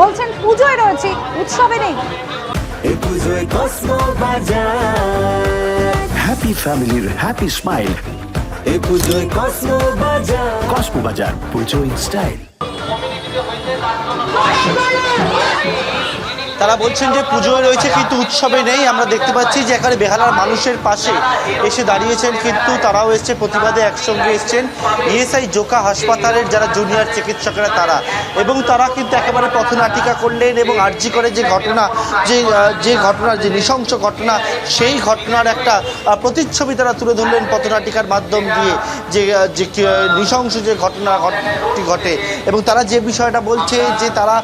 বলছেন পুজোয় রয়েছে উৎসবে নেই। হ্যাপি ফ্যামিলির হ্যাপি স্মাইল কসমো বাজার। পুজোয় বাজার পুজো ইন স্টাইল তারা বলছেন যে পুজোয় রয়েছে, কিন্তু উৎসবে নেই। আমরা দেখতে পাচ্ছি যে এখানে বেহালার মানুষের পাশে এসে দাঁড়িয়েছেন, কিন্তু তারাও এসছে, প্রতিবাদে একসঙ্গে এসছেন। ইএসআই জোকা হাসপাতালের যারা জুনিয়র চিকিৎসকরা তারা। এবং তারা কিন্তু একেবারে পথনাটিকা করলেন এবং আর্জি করে যে ঘটনা, যে যে ঘটনা যে নৃশংস ঘটনা, সেই ঘটনার একটা প্রতিচ্ছবি তারা তুলে ধরলেন পথনাটিকার মাধ্যম দিয়ে, যে যে নৃশংস যে ঘটনা ঘটে। এবং তারা যে বিষয়টা বলছে যে তারা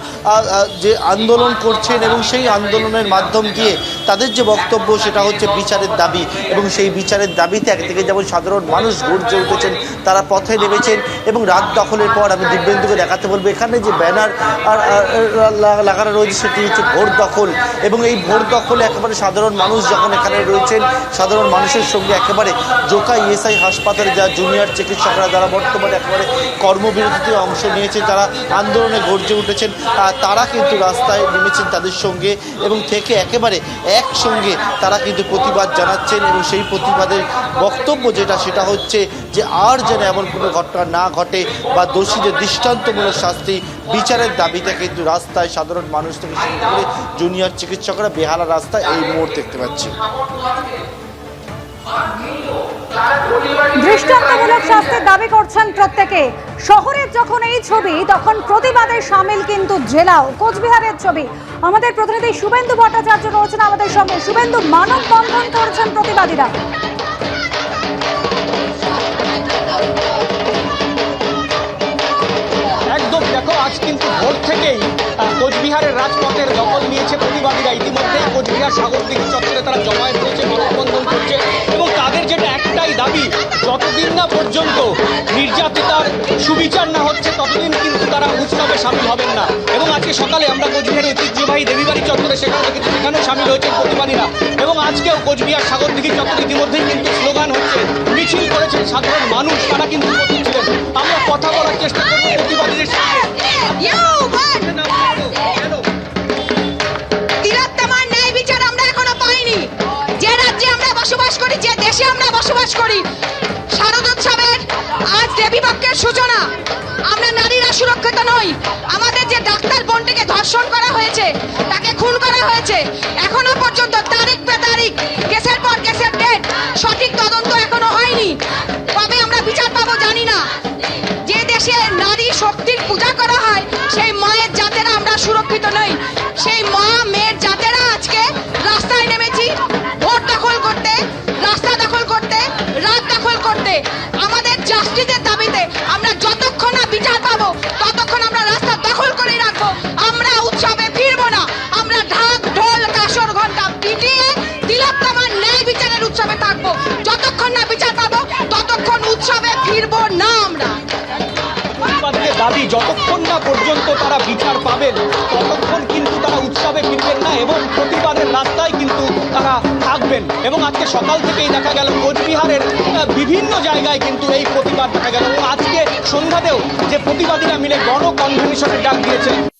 যে আন্দোলন করছেন এবং সেই আন্দোলনের মাধ্যম দিয়ে তাদের যে বক্তব্য, সেটা হচ্ছে বিচারের দাবি। এবং সেই বিচারের দাবিতে একদিকে যেমন সাধারণ মানুষ গর্জে উঠেছেন, তারা পথে নেমেছেন এবং রাত দখলের পর আমি দিব্যেন্দুকে দেখাতে বলব, এখানে যে ব্যানার লাগানো রয়েছে, সেটি হচ্ছে ভোট দখল। এবং এই ভোট দখলে একেবারে সাধারণ মানুষ যখন এখানে রয়েছেন, সাধারণ মানুষের সঙ্গে একেবারে জোকা ইএসআই হাসপাতালে যা জুনিয়র চিকিৎসকরা যারা বর্তমানে একেবারে কর্মবিরতিতে অংশ নিয়েছে তারা আন্দোলনে গর্জে উঠেছেন তারা কিন্তু রাস্তায় নেমেছেন, তাদের সঙ্গে এবং থেকে একেবারে একসঙ্গে তারা কিন্তু প্রতিবাদ জানাচ্ছেন এবং সেই প্রতিবাদের বক্তব্য যেটা সেটা হচ্ছে যে আর যেন এমন কোনো ঘটনা না ঘটে বা দোষীদের দৃষ্টান্তমূলক শাস্তি বিচারের দাবিতে কিন্তু রাস্তায় সাধারণ মানুষ থেকে শুরু করে জুনিয়র চিকিৎসকরা বেহালা রাস্তায় এই মোড় দেখতে পাচ্ছি দৃষ্টান্তমূলক শাস্তির দাবি করছেন প্রত্যেকে। শহরের যখন এই ছবি, তখন প্রতিবাদে সামিল কিন্তু জেলাও। কোচবিহারের ছবি। আমাদের প্রতিনিধি শুভেন্দু ভট্টাচার্য রয়েছেন আমাদের সঙ্গে। শুভেন্দু করছেন প্রতিবাদীরা। একদম, দেখো, আজ কিন্তু থেকেই কোচবিহারের রাজপথের দখল নিয়েছে প্রতিবাদীরা। ইতিমধ্যেই কোচবিহার সাগরদিঘি চত্বরে তারা জমায়েত হয়েছে। পর্যন্ত নির্যাতিতার সুবিচার না হচ্ছে, ততদিন কিন্তু তারা উৎসবে সামিল হবেন না। এবং আজকে সকালে আমরা কোচবিহারের ঐতিহ্যবাহী দেবীবাড়ি চত্বরে সেখানে কিন্তু সেখানেও সামিল হয়েছেন প্রতিবাদীরা। এবং আজকেও কোচবিহার সাগরদিঘি চত্বরে ইতিমধ্যেই কিন্তু স্লোগান হচ্ছে, মিছিল করেছেন সাধারণ মানুষ, তারা কিন্তু উপস্থিত ছিলেন। আমরা কথা বলার চেষ্টা করব প্রতিবাদীদের সঙ্গে বসবাস করি, যে দেশে আমরা বসবাস করি আমাদের যে ডাক্তার বোনটিকে ধর্ষণ করা হয়েছে, তাকে খুন করা হয়েছে, এখনও পর্যন্ত তারিখ পে তারিখ, কেসের পর কেসের ডেট সঠিক তদন্ত এখনও হয়নি। কবে আমরা বিচার পাবো জানি না। যে দেশে নারী শক্তির পূজা করা হয়, সেই মায়ের জাতেরা আমরা সুরক্ষিত নই। সেই মা, মেয়ের জাতেরা আজকে রাস্তায় নেমেছি, ভোট দখল করতে, রাস্তা দখল করতে, রাত দখল করতে। আমাদের জাস্টিসের দাবিতে আমরা যতক্ষণ না বিচার পাবো, ততক্ষণ দাবি, যতক্ষণ না পর্যন্ত তারা বিচার পাবেন, ততক্ষণ কিন্তু তারা উৎসবে ফিরবেন না এবং প্রতিবাদের রাস্তায় কিন্তু তারা থাকবেন। এবং আজকে সকাল থেকেই দেখা গেল কোচবিহারের বিভিন্ন জায়গায় কিন্তু এই প্রতিবাদ দেখা গেল। আজকে সন্ধ্যাতেও যে প্রতিবাদীরা মিলে গণ কনভেনশনের ডাক দিয়েছে